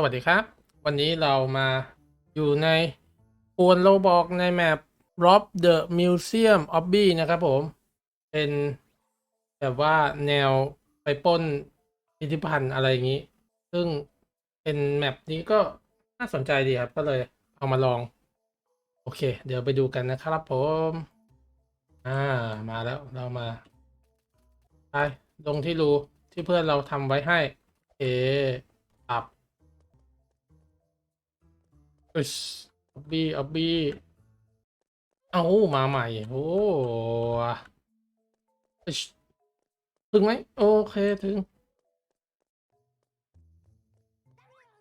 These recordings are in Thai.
สวัสดีครับ วันนี้เรามาอยู่ในปวนโลบอกในแมป Rob the Museum of b นะครับผม เป็นแบบว่าแนวไปป้นพิพิธภัณฑ์อะไรอย่างนี้ ซึ่งเป็นแมปนี้ก็น่าสนใจดีครับ ก็เลยเอามาลอง โอเค เดี๋ยวไปดูกันนะครับผม อ่า มาแล้วเรามาไปลงที่รูที่เพื่อนเราทำไว้ให้โอ อึชอบบี้อบบี้เอามาใหม่ โอ้อึชถึงไหมโอเคถึง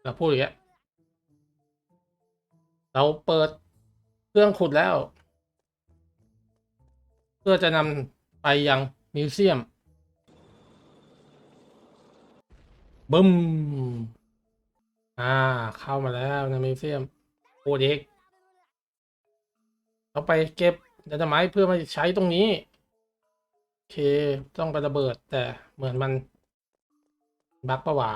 เราพูดอย่างเงี้ยเราเปิดเครื่องขุดแล้ว เพื่อจะนำไปยังมิวเซียมบึ้ม อ่า เข้ามาแล้วในมิวเซียม โอเด็กเราไปเก็บดาไม้เพื่อมาใช้ตรงนี้ โอเค ต้องไประเบิด แต่เหมือนมัน บั๊กปะวา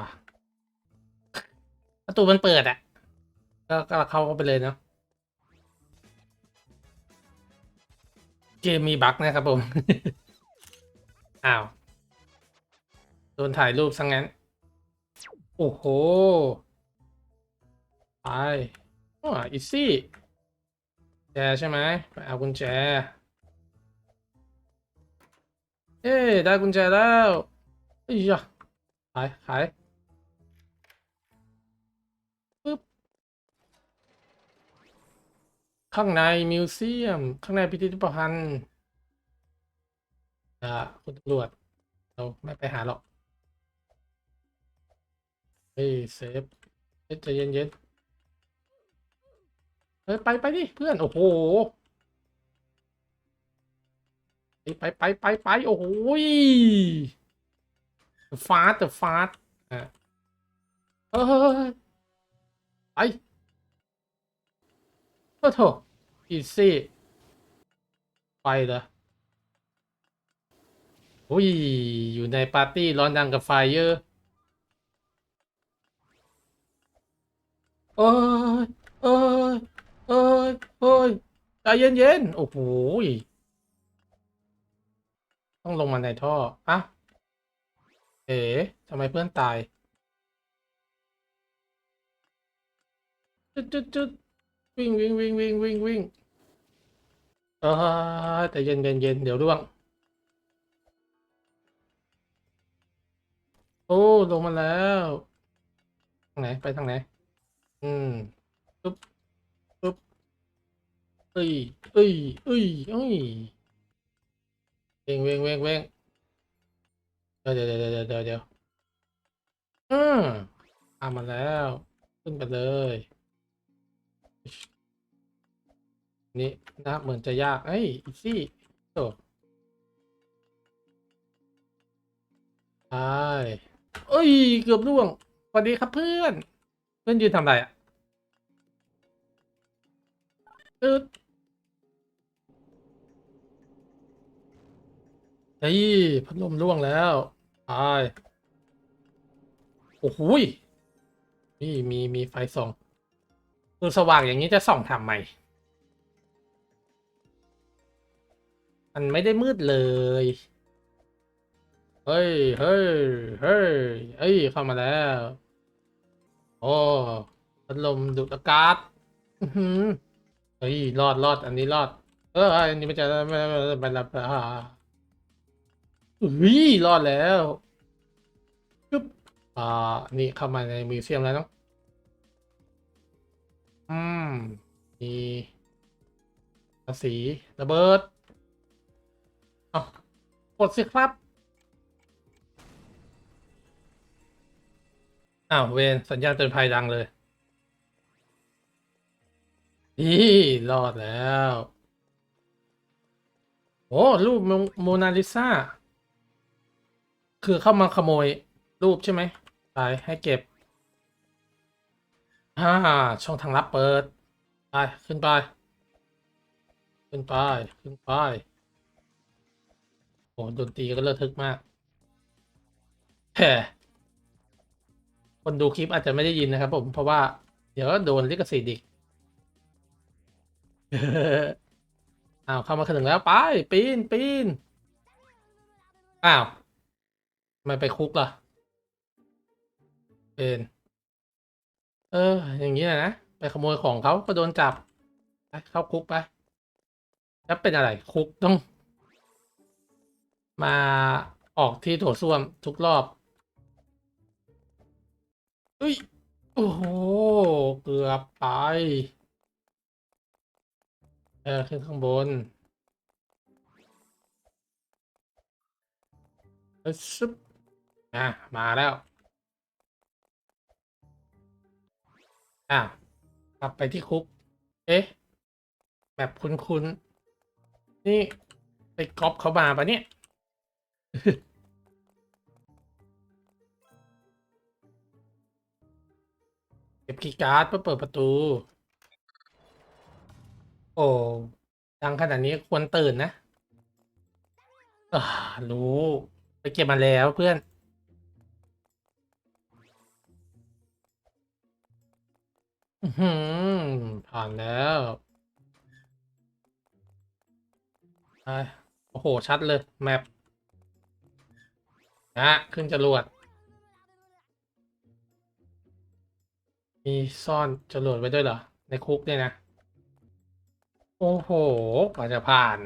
ประตูมันเปิดอะก็ก็เข้าไปเลยเนาะเกมมีบั๊กนะครับผม อ้าว โดนถ่ายรูปซะงงั้น โอ้โห ไป อ๋ออีซี่แจใช่ไหมไปเอากุญแจ เอ้ได้กุญแจแล้วเอ้ยยะขายขายปึ๊บข้างในมิวเซียม ข้างในพิพิธภัณฑ์อ่าคุณตำรวจเราไม่ไปหาหรอกเฮ้ยเซฟเฮ้ยใจเย็นๆ เฮ้ยไปไปดิเพื่อน โอ้โหไปไปไปไปโอ้โหฟาสต์ฟาสต์อะเฮ้ยไปโอ้โถอีซี่ไปเหรออุ้ย อยู่ในปาร์ตี้ร้อนดังกับไฟเยอร์เอ้ยเอ้ย เอ้ยเอ้ยใจเย็นๆโอ้โหต้องลงมาในท่ออะเอ๋ทำไมเพื่อนตาย จุดจุดจุดวิ่งวิ่งวิ่งวิ่งวิ่งวิ่งเออแต่เย็นเย็นเย็นเดี๋ยวร่วง โอ้ลงมาแล้ว ทางไหน ไปทางไหน อืมปึ๊บปึ๊บ เอ้ยเอ้ยเอ้ยเอ้ยเวงเวงเวงเวงเดี๋ยวเดี๋ยวเดี๋ยวเดี๋ยวเดี๋ยวอืมทำมาแล้วขึ้นไปเลยนี่นะเหมือนจะยากเอ้ยอีซี่โตใช่เอ้ย เกือบร่วงสวัสดีครับเพื่อน เพื่อนยืนทำอะไรอะตึ๊ด เฮ้ยพัดลมร่วงแล้วตายโอ้โหนี่มีมีไฟส่องคือสว่างอย่างนี้จะส่องทำไมมันไม่ได้มืดเลย เฮ้ย เฮ้ย เฮ้ยเอ้ย เข้ามาแล้ว โอ้พัดลมดูดอากาศเฮ้ย รอดรอด อันนี้รอด เออ อันนี้มันจะไม่ไม่ไม่รับ อุ้ยรอดแล้วปึ๊บอ่า นี่เข้ามาในมิวเซียมแล้วเนาะอืมมีภาษีระเบิดเอากดสิครับ อ้าวเวนสัญญาณเตือนภัยดังเลยอีรอดแล้ว โอ้รูปโมนาลิซา คือเข้ามาขโมยรูปใช่ไหมไปให้เก็บฮ่าช่องทางลับเปิด ไป ขึ้นไป ขึ้นไป ขึ้นไป โอ้ดนตรีก็เลิศทึกมากแฮ่คนดูคลิปอาจจะไม่ได้ยินนะครับผมเพราะว่า เดี๋ยวก็โดนลิขสิทธิ์อีกอ้าวเข้ามาถึงแล้ว ไป ปีนปีนอ้าว ทำไมไปคุกล่ะเป็นเออ อย่างนี้แหละนะ ไปขโมยของเขาก็โดนจับไปเข้าคุกไป แล้วเป็นอะไร คุกต้อง มาออกที่โถส้วมทุกรอบอุ้ย โอ้โห เกือบไป เออ ขึ้นข้างบนเอ้ยซึบ อะมาแล้วอะกลับไปที่คุก เอ๊ะ แบบคุ้นๆนี่ไปก๊อปเขามาปะเนี่ย เก็บคีย์การ์ดเพื่อเปิดประตู โอ้ดังขนาดนี้ควรตื่นนะอ่ารู้ ไปเก็บมาแล้วเพื่อน อือหือผ่านแล้วไปโอ้โห ชัดเลย แมปนะขึ้นจรวด มีซ่อนจรวดไว้ด้วยเหรอ ในคุกเนี่ยนะ โอ้โหกว่าจะผ่าน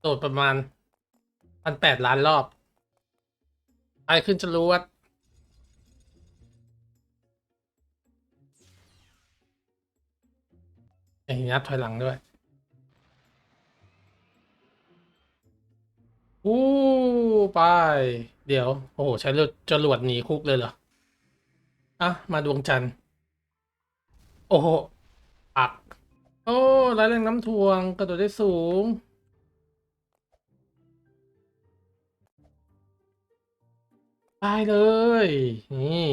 โดดประมาณพันแปดล้านรอบ ไปขึ้นจรวด อย่างนี้นับถอยหลังด้วยอู้ไป เดี๋ยว โอ้โห ใช้รือจรวดหนีคุกเลยเหรอ อะ มาดวงจันทร์ โอ้โหอัก โอ้ไร้แรงน้ำท่วง กระโดดได้สูงไปเลย นี่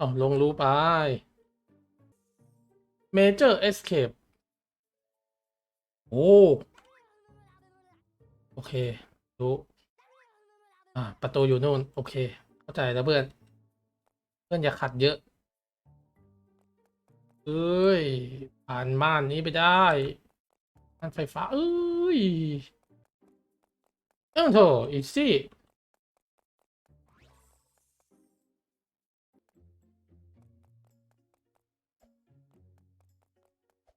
อ๋อลงรูไป Major Escape โอ้ โอเค รู้ อ่า ประตูอยู่นู่น โอเค เข้าใจแล้วเพื่อน เพื่อนอย่าขัดเยอะ เอ้ย ผ่านม่านนี้ไปได้ม่านไฟฟ้า เอ้ยเอ้าโถอีก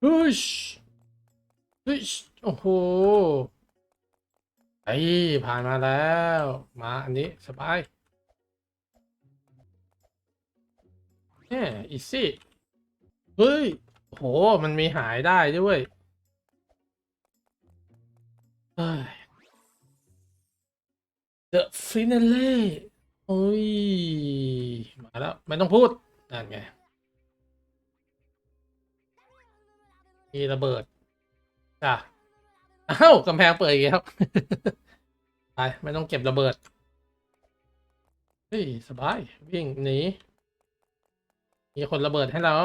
ฮ้ยเฮ้ยโอ้โหไอ้ผ่านมาแล้ว มาอันนี้สบายเนี่ยอีกสิเฮ้ยโหมันมีหายได้ด้วยเฮ้ย The Finale โอ้ย มาแล้ว ไม่ต้องพูด นั่นไง มีระเบิดจ้ะอ้าวกำแพงเปิดอีกแล้วไปไม่ต้องเก็บระเบิดเฮ้ยสบายวิ่งหนีมีคนระเบิดให้เรา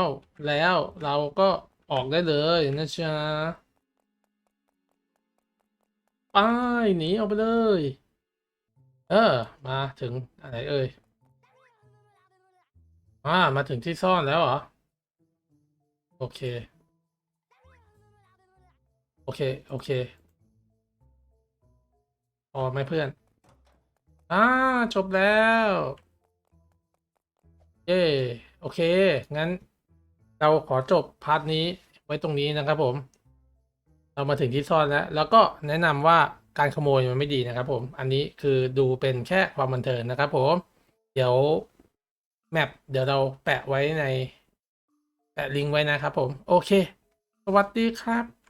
แล้วเราก็ออกได้เลยนะจ๊ะไปหนีออกไปเลย เออ มาถึงอะไรเอ่ยอ่ามาถึงที่ซ่อนแล้วเหรอ โอเค โอเค โอเคพอไหมเพื่อน อ่า จบแล้ว เย้ โอเค งั้น เราขอจบพาร์ทนี้ไว้ตรงนี้นะครับผม เรามาถึงที่ซ่อนแล้ว แล้วก็แนะนำว่าการขโมยมันไม่ดีนะครับผม อันนี้คือดูเป็นแค่ความบันเทิงนะครับผม เดี๋ยวแมปเดี๋ยวเราแปะไว้ใน แปะลิงก์ไว้นะครับผม โอเค สวัสดีครับ